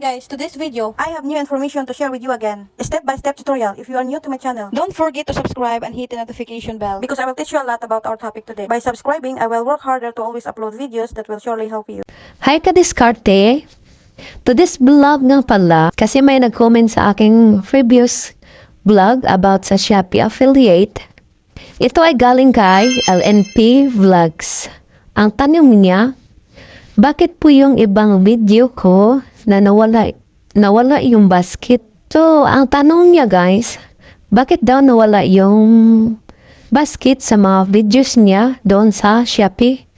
guys, to this video, I have new information to share with you again. A step-by-step tutorial if you are new to my channel. don't forget to subscribe and hit the notification bell. Because I will teach you a lot about our topic today. By subscribing, I will work harder to always upload videos that will surely help you. Hi ka-diskarte! To this vlog nga pala, kasi may nag-comment sa aking previous vlog about sa Shopee affiliate. Ito ay galing kay LNP Vlogs. Ang tanong niya, bakit po yung ibang video ko na nawala, nawala yung basket? So, ang tanong niya guys, bakit daw nawala yung basket sa mga videos niya doon sa Shopee?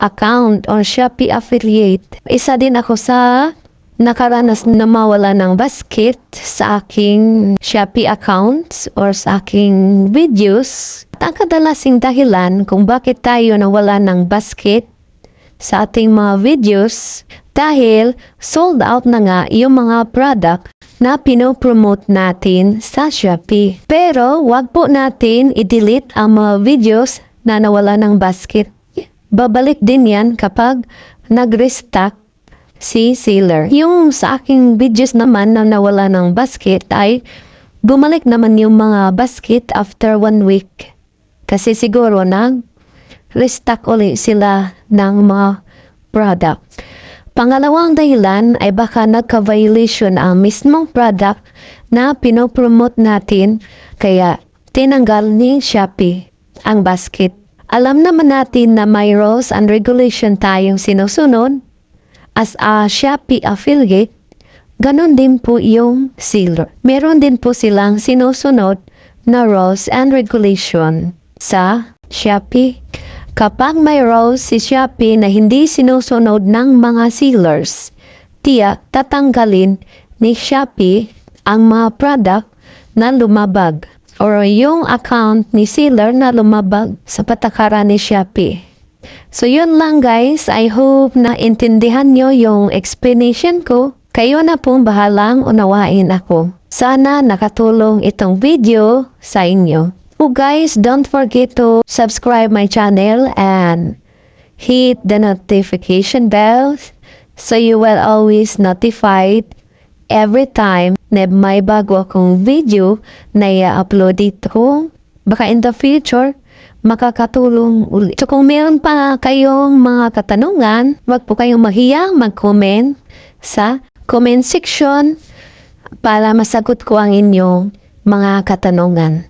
account or Shopee affiliate. Isa din ako sa nakaranas na mawala ng basket sa aking Shopee account or sa aking videos. At ang kadalasing dahilan kung bakit tayo nawala ng basket sa ating mga videos dahil sold out na nga yung mga product na pinopromote natin sa Shopee. Pero wag po natin i-delete ang mga videos na nawala ng basket. Babalik din yan kapag nag-restock si seller. Yung sa aking videos naman na nawala ng basket ay bumalik naman yung mga basket after one week. Kasi siguro nag restock uli sila ng mga product. Pangalawang dahilan ay baka nagka-violation ang mismong product na pinopromote natin kaya tinanggal ni Shopee ang basket. Alam naman natin na may rules and regulation tayong sinusunod as a Shopee affiliate, ganon din po yung seller. Meron din po silang sinusunod na rules and regulation sa Shopee. Kapag may rules si Shopee na hindi sinusunod ng mga sellers, tiyak tatanggalin ni Shopee ang mga product na lumabag or yung account ni seller na lumabag sa patakaran ni Shopee. So yun lang guys, I hope na intindihan nyo yung explanation ko. Kayo na pong bahalang unawain ako. Sana nakatulong itong video sa inyo. So guys, don't forget to subscribe my channel and hit the notification bell so you will always notified every time na may bago akong video na i-upload dito. Baka in the future, makakatulong ulit. So kung meron pa kayong mga katanungan, wag po kayong mahiyang mag-comment sa comment section para masagot ko ang inyong mga katanungan.